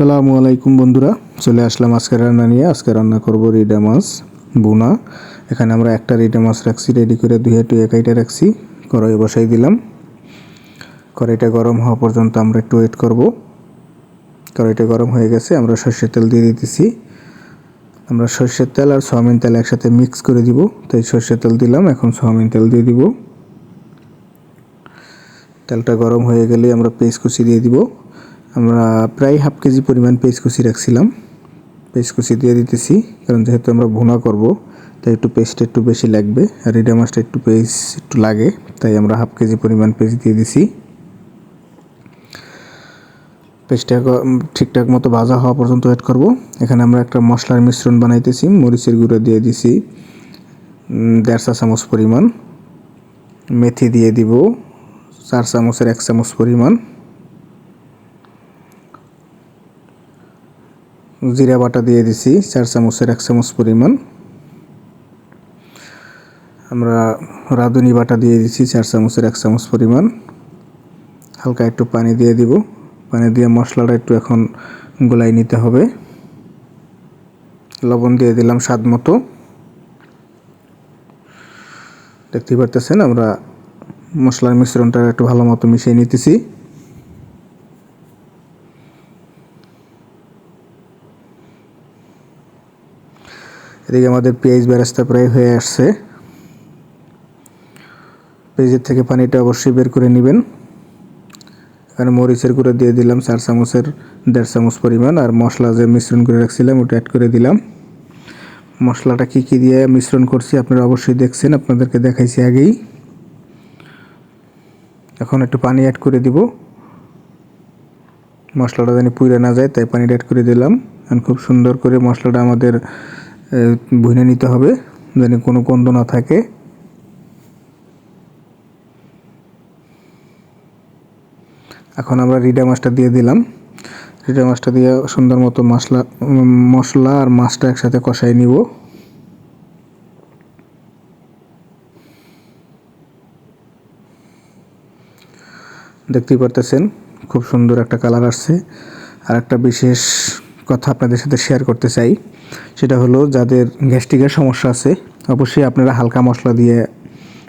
আসসালামু আলাইকুম বন্ধুরা, চলে আসলাম আজকে রান্না নিয়ে। আজকে রান্না করব রিডা মাছ বোনা এখানে আমরা একটা রিডা মাছ রাখছি রেডি করে ধুয়ে টুয়ে কাইটে রাখছি। কড়াই বসাই দিলাম। কড়াইটা গরম হওয়া পর্যন্ত আমরা একটু ওয়েট করব। কড়াইটা গরম হয়ে গেছে, আমরা সর্ষের তেল দিয়ে দিতেছি। আমরা সর্ষের তেল আর সয়াবিন তেল একসাথে মিক্স করে দিব। তাই সর্ষের তেল দিলাম, এখন সয়াবিন তেল দিয়ে দিব। তেলটা গরম হয়ে গেলে আমরা পেঁয়াজ কুচি দিয়ে দিব। আমরা প্রায় হাফ কেজি পরিমাণ পেঁয়াজ কুচি রাখছিলাম। পেঁয়াজ কুচি দিয়ে দিতেছি, কারণ যেহেতু আমরা ভুনা করব, তাই একটু পেস্টটা একটু বেশি লাগবে, আর রিডা মাছটা একটু পেস্ট একটু লাগে, তাই আমরা হাফ কেজি পরিমাণ পেস্ট দিয়ে দিছি। পেস্টটা ঠিকঠাক মতো ভাজা হওয়া পর্যন্ত ওয়েট করব। এখানে আমরা একটা মশলার মিশ্রণ বানাইতেছি, মরিচের গুঁড়ো দিয়ে দিছি দেড় চা চামচ পরিমাণ। মেথি দিয়ে দিব, চার চামচের এক চামচ পরিমাণ। জিরা বাটা দিয়ে দিছি, চার চামচের এক চামচ পরিমাণ। আমরা রাঁধুনি বাটা দিয়ে দিছি, চার চামচের এক চামচ পরিমাণ। হালকা একটু পানি দিয়ে দিব। পানি দিয়ে মশলাটা একটু এখন গোলাই নিতে হবে। লবণ দিয়ে দিলাম স্বাদ মতো। দেখতেই পারতেছেন, আমরা মশলার মিশ্রণটা একটু ভালো মতো মিশিয়ে নিতেছি। এদিকে আমাদের পেঁয়াজ বেরাস্তা প্রায় হয়ে আসছে। পেঁয়াজের থেকে পানিটা অবশ্যই বের করে নেবেন। এখানে মরিচের গুঁড়ো দিয়ে দিলাম, চার চামচের, দেড় চামচ পরিমাণ। আর মশলা যে মিশ্রণ করে রাখছিলাম, ওটা অ্যাড করে দিলাম। মশলাটা কী কী দিয়ে মিশ্রণ করছি আপনারা অবশ্যই দেখছেন, আপনাদেরকে দেখাইছি আগেই। এখন একটু পানি অ্যাড করে দিব। মশলাটা যেন পুড়ে না যায়, তাই পানিটা অ্যাড করে দিলাম। এখন খুব সুন্দর করে মশলাটা আমাদের ভুনে নিতে হবে, যেন কোনো কন্দ না থাকে। এখন আমরা রিডা মাছটা দিয়ে দিলাম। রিডা মাছটা দিয়ে সুন্দর মতো মশলা মশলা আর মাছটা একসাথে কষাই নিব। দেখতেই পারতেছেন, খুব সুন্দর একটা কালার আসছে। আর একটা বিশেষ কথা আপনাদের সাথে শেয়ার করতে চাই। সেটা হলো যাদের গ্যাস্ট্রিকের সমস্যা আছে, অবশ্যই আপনারা হালকা মশলা দিয়ে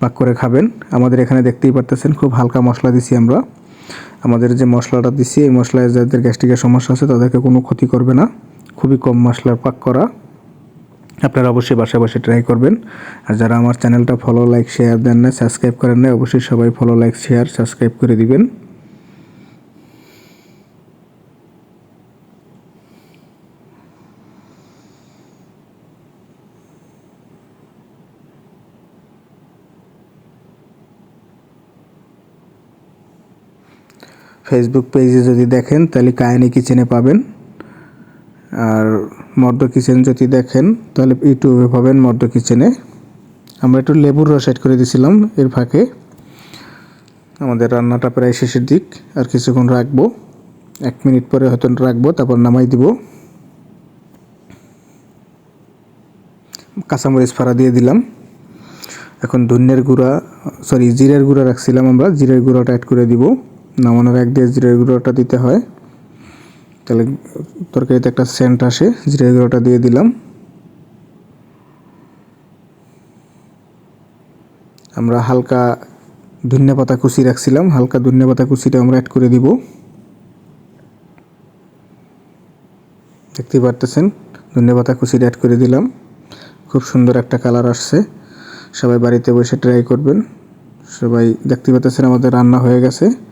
পাক করে খাবেন। আমাদের এখানে দেখতেই পারতেছেন, খুব হালকা মশলা দিছি আমরা। আমাদের যে মশলাটা দিছি, এই মশলায় যাদের গ্যাস্ট্রিকের সমস্যা আছে, তাদেরকে কোনো ক্ষতি করবে না। খুবই কম মশলার পাক করা। আপনারা অবশ্যই বাসায় বসে ট্রাই করবেন। আর যারা আমার চ্যানেলটা ফলো লাইক শেয়ার দেন না সাবস্ক্রাইব করেন না অবশ্যই সবাই ফলো লাইক শেয়ার সাবস্ক্রাইব করে দিবেন। ফেসবুক পেজে যদি দেখেন, তাহলে কাহিনী কিচেনে পাবেন। আর মর্দ কিচেন যদি দেখেন, তাহলে ইউটিউবে পাবেন মর্দ কিচেনে আমরা একটু লেবুর রস অ্যাড করে দিয়েছিলাম এর ফাঁকে। আমাদের রান্নাটা প্রায় শেষের দিক, আর কিছুক্ষণ রাখব। এক মিনিট পরে হয়তো রাখব, তারপর নামাই দিব। কাঁচামরিচ ফাড়া দিয়ে দিলাম। এখন ধনিয়ার গুঁড়া সরি জিরের গুঁড়া রাখছিলাম আমরা, জিরের গুঁড়াটা অ্যাড করে দিব। নামানোর এক দিয়ে জিরের গুঁড়োটা দিতে হয়। তাহলে তরকারিতে একটা সেন্ট আসে, জিরের গুঁড়োটা দিয়ে দিলাম। আমরা হালকা ধনিয়া পাতা কুচি রাখছিলাম, হালকা ধনিয়া পাতা কুচিটা আমরা অ্যাড করে দিব। দেখতে পারতেছেন, ধনিয়া পাতা কুচিটা অ্যাড করে দিলাম। খুব সুন্দর একটা কালার আসছে। সবাই বাড়িতে বসে ট্রাই করবেন। সবাই দেখতে পাচ্ছেন আমাদের রান্না হয়ে গেছে।